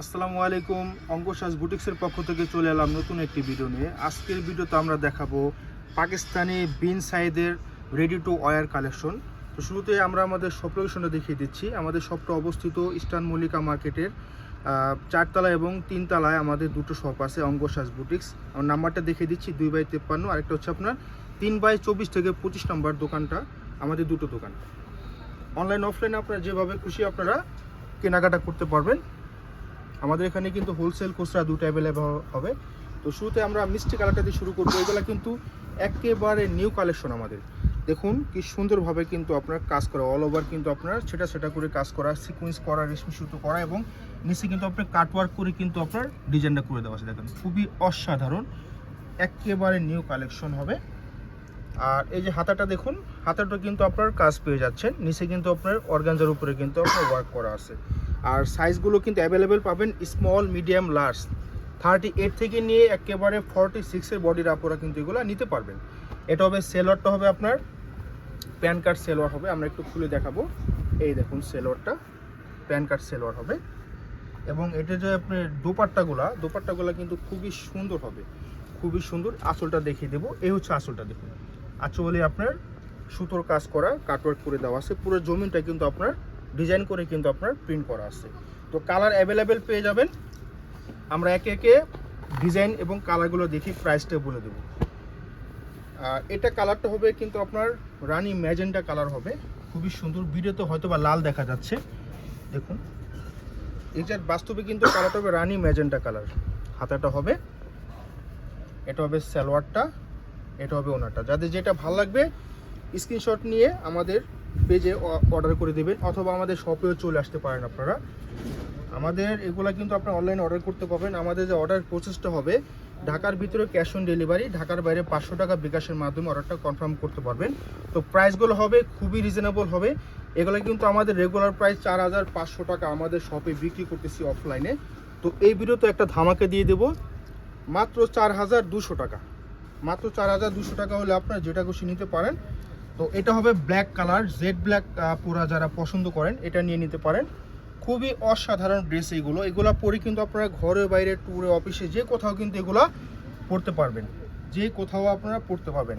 আসসালামু আলাইকুম অঙ্কশ্বাস বুটিক্সের পক্ষ থেকে চলে এলাম নতুন একটি ভিডিও নিয়ে। আজকের ভিডিওতে আমরা দেখাবো পাকিস্তানি বিন সাইদের রেডি টু ওয়ার কালেকশন তো শুরুতে আমরা আমাদের শপ লোকেশনটা দেখিয়ে দিচ্ছি। আমাদের শপটা অবস্থিত ইস্টার্ন মল্লিকা মার্কেটের চারতলা এবং তিনতলায় আমাদের দুটো শপ আছে অঙ্কশ্বাস বুটিক্স। আমার নাম্বারটা দেখিয়ে দিচ্ছি, দুই বাই তেপ্পান্ন। আরেকটা হচ্ছে আপনার তিন বাই চব্বিশ থেকে পঁচিশ নম্বর দোকানটা, আমাদের দুটো দোকান। অনলাইন অফলাইনে আপনারা যেভাবে খুশি আপনারা কেনাকাটা করতে পারবেন। আমাদের এখানে কিন্তু হোলসেল খুচরা দুটো অ্যাভেলেবল হবে। তো শুরুতে আমরা মিষ্টি কালারটা দিয়ে শুরু করব। এগুলো কিন্তু একেবারে নিউ কালেকশন আমাদের। দেখুন, কি সুন্দরভাবে কিন্তু আপনার কাজ করা অল ওভার কিন্তু আপনার সেটা সেটা করে কাজ করা সিকুয়েন্স করা, রেশমি সুতো করা এবং নিচে কিন্তু আপনার কাটওয়ার্ক করে কিন্তু আপনার ডিজাইনটা করে দেওয়া আছে। দেখেন, খুবই অসাধারণ, একেবারে নিউ কালেকশন হবে। আর এই যে হাতাটা দেখুন, হাতাটা কিন্তু আপনার কাজ পেয়ে যাচ্ছেন। নিচে কিন্তু আপনার অর্গানজার উপরে কিন্তু আপনার ওয়ার্ক করা আছে। আর সাইজগুলো কিন্তু অ্যাভেলেবেল পাবেন small medium large thirty eight থেকে নিয়ে একেবারে ফর্টি সিক্সের বডির আপনারা কিন্তু এগুলো নিতে পারবেন। এটা হবে সেলোয়ারটা হবে আপনার প্যান কার্ড সেলোয়ার হবে। আমরা একটু খুলে দেখাবো। এই দেখুন সেলোয়ারটা প্যান কার্ড সেলোয়ার হবে। এবং এটা যে আপনার দোপাট্টাগুলা দোপাট্টাগুলা কিন্তু খুবই সুন্দর হবে। খুবই সুন্দর। আঁচলটা দেখিয়ে দেবো। এই হচ্ছে আঁচলটা দেখুন। আঁচলে আপনার সুতোর কাজ করা কাটওয়ার্ক করে দেওয়া আছে। পুরো জমিনটা কিন্তু আপনার ডিজাইন করে কিন্তু আপনার প্রিন্ট করা আছে। তো কালার অ্যাভেলেবেল পেয়ে যাবেন। আমরা একে একে ডিজাইন এবং কালারগুলো দেখি প্রাইসটা বলে দেবো। এটা কালারটা হবে কিন্তু আপনার রানি ম্যাজেন্টা কালার হবে। খুবই সুন্দর, ভিডিওতে হয়তো বা লাল দেখা যাচ্ছে। দেখুন। এটার বাস্তবে কিন্তু কালারটা হবে রানি ম্যাজেন্টা কালার হাতাটা হবে। এটা হবে সালোয়ারটা। এটা হবে ওনারটা। যাদের যেটা ভালো লাগবে স্ক্রিনশট নিয়ে আমাদের পেজে অর্ডার করে দেবেন, অথবা আমাদের শপেও চলে আসতে পারেন আপনারা। আমাদের এগুলা কিন্তু আপনারা অনলাইনে অর্ডার করতে পারবেন। আমাদের যে অর্ডার প্রসেসটা হবে, ঢাকার ভিতরে ক্যাশ অন ডেলিভারি ঢাকার বাইরে পাঁচশো টাকা বিকাশের মাধ্যমে অর্ডারটা কনফার্ম করতে পারবেন। তো প্রাইসগুলো হবে খুবই রিজনেবল হবে। এগুলো কিন্তু আমাদের রেগুলার প্রাইস চার হাজার পাঁচশো টাকা আমাদের শপে বিক্রি করতেছি অফলাইনে তো এই ভিডিওতে একটা ধামাকে দিয়ে দেবো। মাত্র চার হাজার দুশো টাকা। মাত্র চার হাজার দুশো টাকা হলে আপনারা যেটা খুশি নিতে পারেন। তো এটা হবে ব্ল্যাক কালার জেড ব্ল্যাক পুরা যারা পছন্দ করেন, এটা নিয়ে নিতে পারেন। খুবই অসাধারণ ড্রেস এইগুলো। এগুলো পরে কিন্তু আপনারা ঘরে বাইরে ট্যুরে অফিসে যে কোথাও কিন্তু এগুলো পরতে পারবেন। যে কোথাও আপনারা পরতে পারবেন।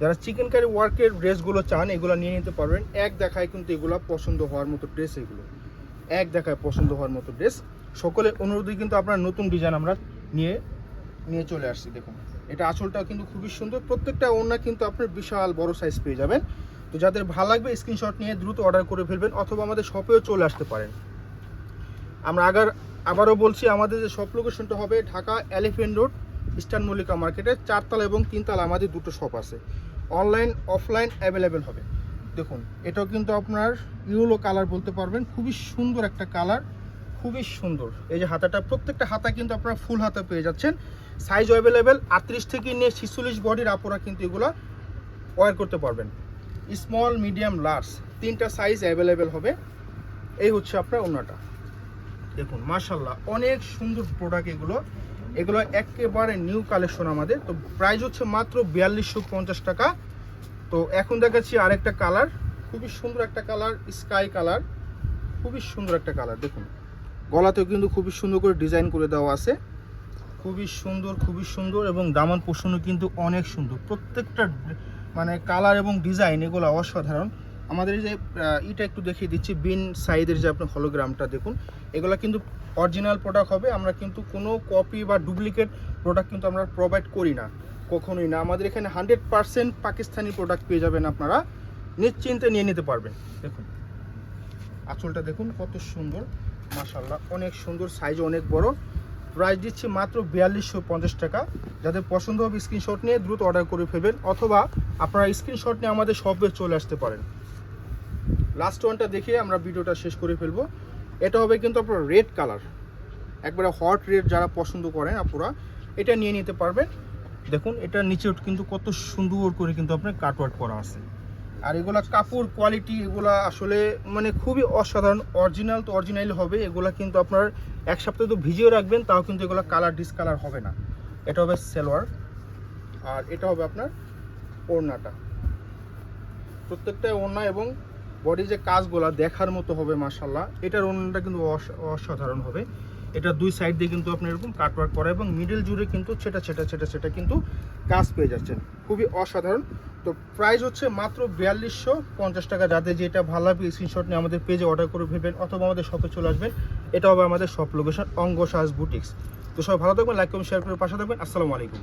যারা চিকেন কারি ওয়ার্কের ড্রেসগুলো চান, এগুলো নিয়ে নিতে পারবেন। এক দেখায় কিন্তু এগুলো পছন্দ হওয়ার মতো ড্রেস এগুলো। এক দেখায় পছন্দ হওয়ার মতো ড্রেস সকলের অনুরোধে কিন্তু আপনার নতুন ডিজাইন আমরা নিয়ে নিয়ে চলে আসছি, দেখুন। এটা আঁচলটা কিন্তু খুবই সুন্দর। প্রত্যেকটা ওড়না কিন্তু আপনার বিশাল বড় সাইজ পেয়ে যাবেন। তো যাদের ভালো লাগবে স্ক্রিনশট নিয়ে দ্রুত অর্ডার করে ফেলবেন অথবা আমাদের শপেও চলে আসতে পারেন। আমরা আগার, আবারও বলছি, আমাদের যে শপ লোকেশনটা হবে Dhaka Elephant Road, Eastern Mallika মার্কেটে চারতলা এবং তিনতলা। আমাদের দুটো শপ আছে। অনলাইন অফলাইন অ্যাভেলেবেল হবে। দেখুন, এটাও কিন্তু আপনার ইউলো কালার বলতে পারবেন। খুবই সুন্দর একটা কালার খুবই সুন্দর। এই যে হাতাটা, প্রত্যেকটা হাতা কিন্তু আপনারা ফুল হাতা পেয়ে যাচ্ছেন। সাইজ অ্যাভেলেবেল আটত্রিশ থেকে নিয়ে ছিচল্লিশ বডির আপনারা কিন্তু এগুলো ওয়ার করতে পারবেন। স্মল মিডিয়াম লার্জ তিনটা সাইজ অ্যাভেলেবেল হবে। এই হচ্ছে আপনার ওনাটা দেখুন মার্শাল্লাহ অনেক সুন্দর প্রোডাক্ট এগুলো। এগুলো একেবারে নিউ কালেকশন আমাদের। তো প্রাইস হচ্ছে মাত্র বিয়াল্লিশশো পঞ্চাশ টাকা। তো এখন দেখাচ্ছি আরেকটা কালার খুবই সুন্দর একটা কালার স্কাই কালার খুবই সুন্দর একটা কালার দেখুন। গলাতেও কিন্তু খুবই সুন্দর করে ডিজাইন করে দেওয়া আছে। খুবই সুন্দর খুবই সুন্দর এবং দামান পোষণও কিন্তু অনেক সুন্দর। প্রত্যেকটা মানে কালার এবং ডিজাইন এগুলো অসাধারণ। আমাদের যে ইটা একটু দেখিয়ে দিচ্ছি, বিন সাইজের যে আপনার হলোগ্রামটা দেখুন, এগুলো কিন্তু অরিজিনাল প্রোডাক্ট হবে। আমরা কিন্তু কোনো কপি বা ডুপ্লিকেট প্রোডাক্ট কিন্তু আমরা প্রোভাইড করি না, কখনোই না। আমাদের এখানে হান্ড্রেড পার্সেন্ট পাকিস্তানি প্রোডাক্ট পেয়ে যাবেন আপনারা। নিশ্চিন্তে নিয়ে নিতে পারবেন। দেখুন, আঁচলটা দেখুন কত সুন্দর। মাশাল্লাহ অনেক সুন্দর সাইজ অনেক বড়। প্রাইস দিচ্ছি মাত্র বিয়াল্লিশশো পঞ্চাশ টাকা। যাদের পছন্দ হবে স্ক্রিনশট নিয়ে দ্রুত অর্ডার করে ফেলবেন, অথবা আপনারা স্ক্রিনশট নিয়ে আমাদের শপে চলে আসতে পারেন। লাস্ট ওয়ানটা দেখে আমরা ভিডিওটা শেষ করে ফেলব। এটা হবে কিন্তু আপনার রেড কালার একবারে হট রেড যারা পছন্দ করেন আপনারা এটা নিয়ে নিতে পারবেন। দেখুন এটা নিচে কিন্তু কত সুন্দর করে কিন্তু আপনার কাটওয়ার্ক করা আছে। আর এগুলা কাপড় কোয়ালিটি এগুলা আসলে মানে খুবই অসাধারণ অরিজিনাল তো অরিজিনাল হবে, এগুলা কিন্তু আপনার এক সপ্তাহ তো ভিজিয়ে রাখবেন, তাও কিন্তু এগুলো কালার ডিসকালার হবে না। এটা হবে সেলোয়ার, আর এটা হবে আপনার ওড়নাটা। প্রত্যেকটা ওড়না এবং বডি যে কাজগুলা দেখার মতো হবে মাসাল্লাহ এটার ওড়নাটা কিন্তু অস- অসাধারণ হবে। এটা দুই সাইড দিয়ে কিন্তু আপনি এরকম কাটওয়ার্ক করা এবং মিডিল জুড়ে কিন্তু ছেটা ছেটা ছেটা ছেটা কিন্তু কাজ পেয়ে যাচ্ছেন। খুবই অসাধারণ। তো প্রাইস হচ্ছে মাত্র বিয়াল্লিশশো পঞ্চাশ টাকা। যাতে যেটা ভালো লাগবে স্ক্রিনশট নিয়ে আমাদের পেজে অর্ডার করে ফেলবেন অথবা আমাদের শপে চলে আসবেন। এটা হবে আমাদের শপ লোকেশন অঙ্গ সাজ বুটিক্স তো সবাই ভালো থাকবেন লাইক কমেন্ট শেয়ার করে পাশে থাকবেন। আসসালামু আলাইকুম।